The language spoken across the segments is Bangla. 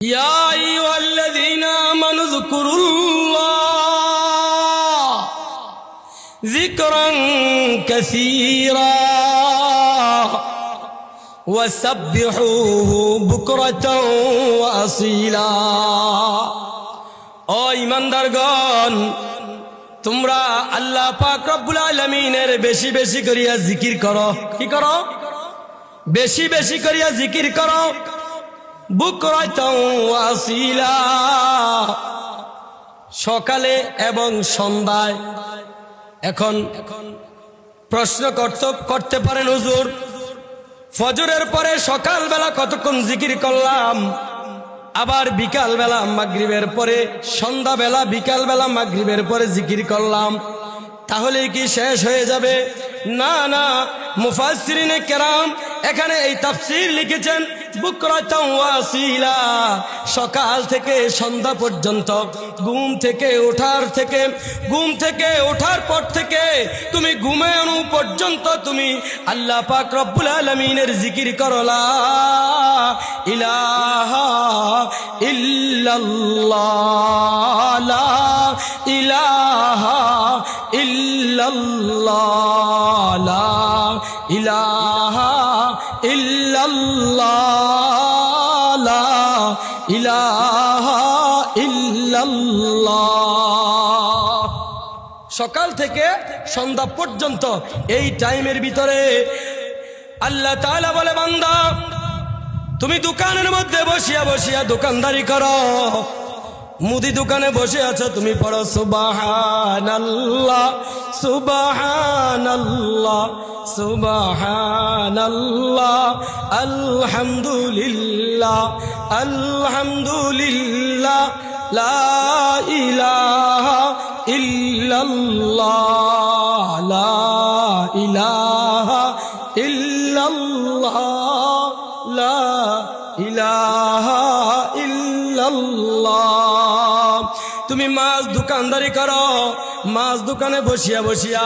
يا أيها الذين آمنوا اذكروا الله ذكرا كثيرا وسبحوه بكرة وأصيلا ও ইমানদারগণ তোমরা আল্লাহ পাক রব্বুল আলমিনের বেশি বেশি করিয়া জিকির করো কি করো বেশি বেশি করিয়া জিকির করো আসিলা সকালে এবং সন্ধ্যায়। এখন প্রশ্ন করতে পারেন হুজুর। ফজরের পরে সকালবেলা কতক্ষণ জিকির করলাম? আবার বিকালবেলা মাগরিবের পরে, সন্ধ্যাবেলা, বিকালবেলা মাগরিবের পরে জিকির করলাম। তাহলে কি শেষ হয়ে যাবে? না না মুফাসরিনে কেরাম এখানে এই তাফসির লিখেছেন ওয়াসিলা সকাল থেকে সন্ধ্যা পর্যন্ত, ঘুম থেকে ওঠার থেকে, ঘুম থেকে ওঠার পর থেকে তুমি ঘুমানো পর্যন্ত তুমি আল্লাহ পাক রব্বুল আলমিনের জিকির করলা। ইলাহা ইল্লাল্লাহ ইলাহা ইল্লাল্লাহ ইলাহা ইল্লাল্লাহ, লা ইলাহা সকাল থেকে সন্ধ্যা পর্যন্ত এই টাইমের ভিতরে আল্লাহ তাআলা বলে, বান্দা, তুমি দোকানের মধ্যে বসিয়া বসিয়া দোকানদারি করো। মুদি দোকানে বসে আছো তুমি পড়ো সুবাহান আল্লাহ সুবাহান আল্লাহ সুবাহান আল্লাহ আলহামদুলিল্লাহ আলহামদুলিল্লাহ, লা ইলাহা ইল্লাল্লাহ, লা ইলাহা ইল্লাল্লাহ, লা ইলাহা ইল্লাল্লাহ। তুমি মাছ দোকানদারি করো। মাছ দোকানে বসিয়া বসিয়া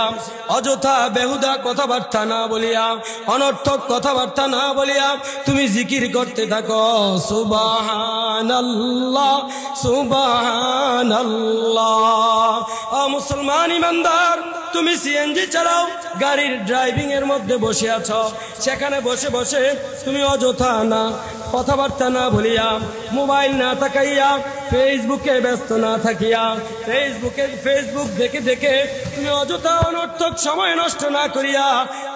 অযথা বেহুদা কথাবার্তা না বলিয়া, অনর্থক কথাবার্তা না বলিয়া তুমি জিকির করতে থাকো। সুবাহান আল্লাহ সুবাহান মুসলমান ইমানদার, তুমি সিএনজি চালাও, গাড়ির ড্রাইভিং এর মধ্যে বসে আছো। সেখানে বসে বসে তুমি অযথা না কথাবার্তা না বলিয়া মোবাইল না তাকাইয়া ফেসবুকে ব্যস্ত না থাকিয়া ফেসবুকে ফেসবুক দেখে দেখে তুমি অযথা অনর্থক সময় নষ্ট না করিয়া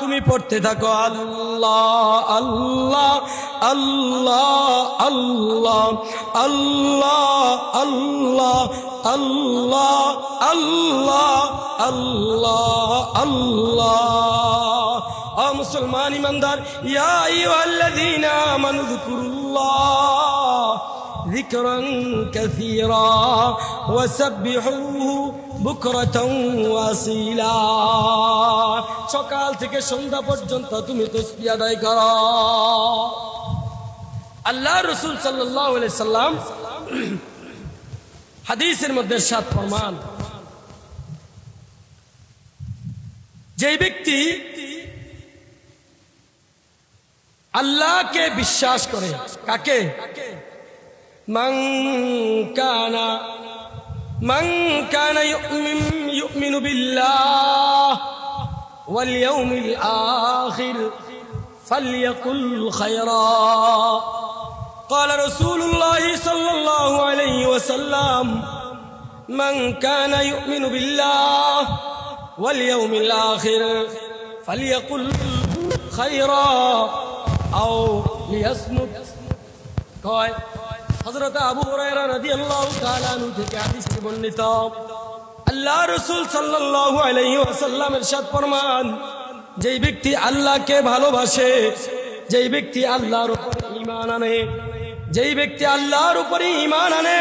তুমি পড়তে থাকো। আল্লাহ আল্লাহ আল্লাহ আল্লাহ আল্লাহ আল্লাহ আল্লাহ আল্লাহ আল্লাহ আল্লাহ। ও মুসলমান ইমানদার ইয়া আইয়ুহাল্লাযীনা আমানু যকুরুল্লাহ ذكرا كثيرا وسبحوه بكرة واسيلا সকাল থেকে সন্ধ্যা পর্যন্ত তুমি তসবি আদায় করো আল্লাহ রসুল সাল্লাহ সাল্লাম হাদিসের মধ্যে সাত প্রমাণ যে ব্যক্তি আল্লাহকে বিশ্বাস করে কাকে من كان من كان يؤمن يؤمن بالله واليوم الآخر فليقل خيرا قال رسول الله صلى الله عليه وسلم من كان يؤمن بالله واليوم الآخر فليقل خيرا আও লিয়াসমুত কয়, হযরত আবু হুরায়রা রাদিয়াল্লাহু তাআলা নু থেকে হাদিসটি বর্ণিত, আল্লাহ রাসূল সাল্লাল্লাহু আলাইহি ওয়াসাল্লাম ইরশাদ ফরমান, যেই ব্যক্তি আল্লাহকে ভালোবাসে, যেই ব্যক্তি আল্লাহর উপর ঈমান আনে, যেই ব্যক্তি আল্লাহর উপরে ঈমান আনে,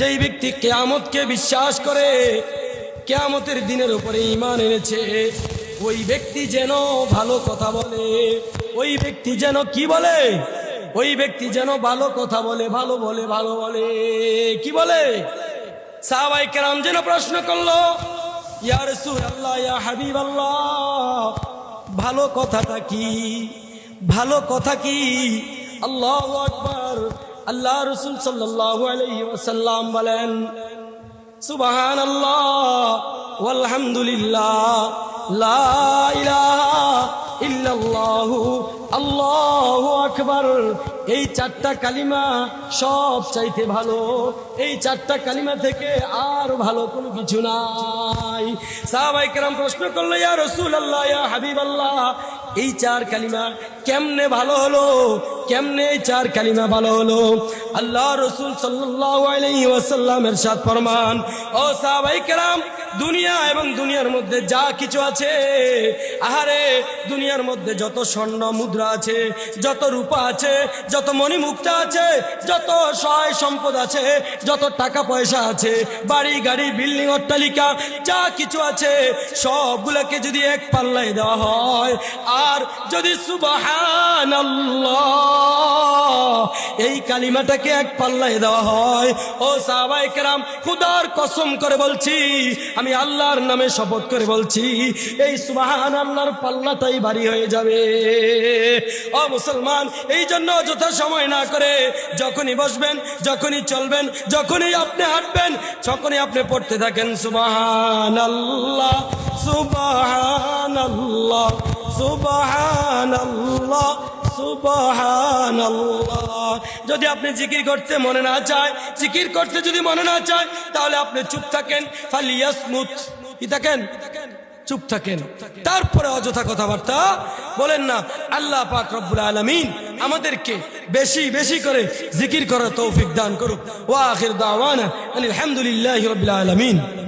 যেই ব্যক্তি কেয়ামতকে বিশ্বাস করে, কেয়ামতের দিনের উপরে ঈমান এনেছে, ওই ব্যক্তি যেন ভালো কথা বলে। ওই ব্যক্তি যেন কি বলে? ওই ব্যক্তি যেন ভালো কথা বলে, ভালো বলে ভালো বলে। কি বলে? সাহাবাই কেরাম যেন প্রশ্ন করল, ইয়া রাসূলুল্লাহ, ইয়া হাবিবাল্লাহ, ভালো কথাটা কি? ভালো কথা কি? আল্লাহ আকবার। আল্লাহ রসুল সাল্লাল্লাহু আলাইহি ওয়াসাল্লাম বলেন সুবহান আল্লাহ আলহামদুলিল্লাহ লা ইল্লাল্লাহু, আল্লাহু আকবার। এই চারটা কালিমা সব চাইতে ভালো। এই চারটা কালিমা থেকে আর ভালো কোনো কিছু নাই। সাহাবাই কেরাম প্রশ্ন করল, ইয়া রসুল আল্লাহ ইয়া হাবিব আল্লাহ এই চার কালিমা কেমনে ভালো হলো? কেমনে চার কালিমা ভালো হলো? আল্লাহ রসুল ওয়াসাল্লামের সাথ ফরমান, ও সাহাবাই কেরাম, দুনিয়া এবং দুনিয়ার মধ্যে যা কিছু আছে, আহারে, দুনিয়ার মধ্যে যত স্বর্ণ মুদ্রা আছে, যত রূপা আছে, যত মণিমুক্তা আছে, যত সহায় সম্পদ আছে, যত টাকা পয়সা আছে, বাড়ি, গাড়ি, বিল্ডিং, অট্টালিকা, যা কিছু আছে, সবগুলোকে যদি এক পাল্লায় দেওয়া হয়, আর যদি সুবাহান এই কালিমাটাকে এক পাল্লায় দেওয়া হয়। ও সাহাবাই কেরাম, খুদার কসম করে বলছি, আমি আল্লাহর নামে শপথ করে বলছি, এই সুবাহান আল্লাহর পাল্লাটাই ভারী হয়ে যাবে। ও মুসলমান, এই জন্য যথা সময় না করে যখনই বসবেন, যখনই চলবেন, যখনই আপনি হাঁটবেন, যখনই আপনি পড়তে থাকেন সুবাহান আল্লাহ সুবাহান আল্লাহ সুবাহান আল্লাহ যদি আপনি জিকির করতে মনে না চায়, জিকির করতে যদি মনে না চায়, তাহলে আপনি চুপ থাকেন। থাকেন? চুপ থাকেন। তারপরে অযথা কথাবার্তা বলেন না। আল্লাহ পাক রব্বুল আলামিন আমাদেরকে বেশি বেশি করে জিকির করার তৌফিক দান করুক। ওয়া আখির দাওয়ানা আলহামদুলিল্লাহি রাব্বিল আলামিন।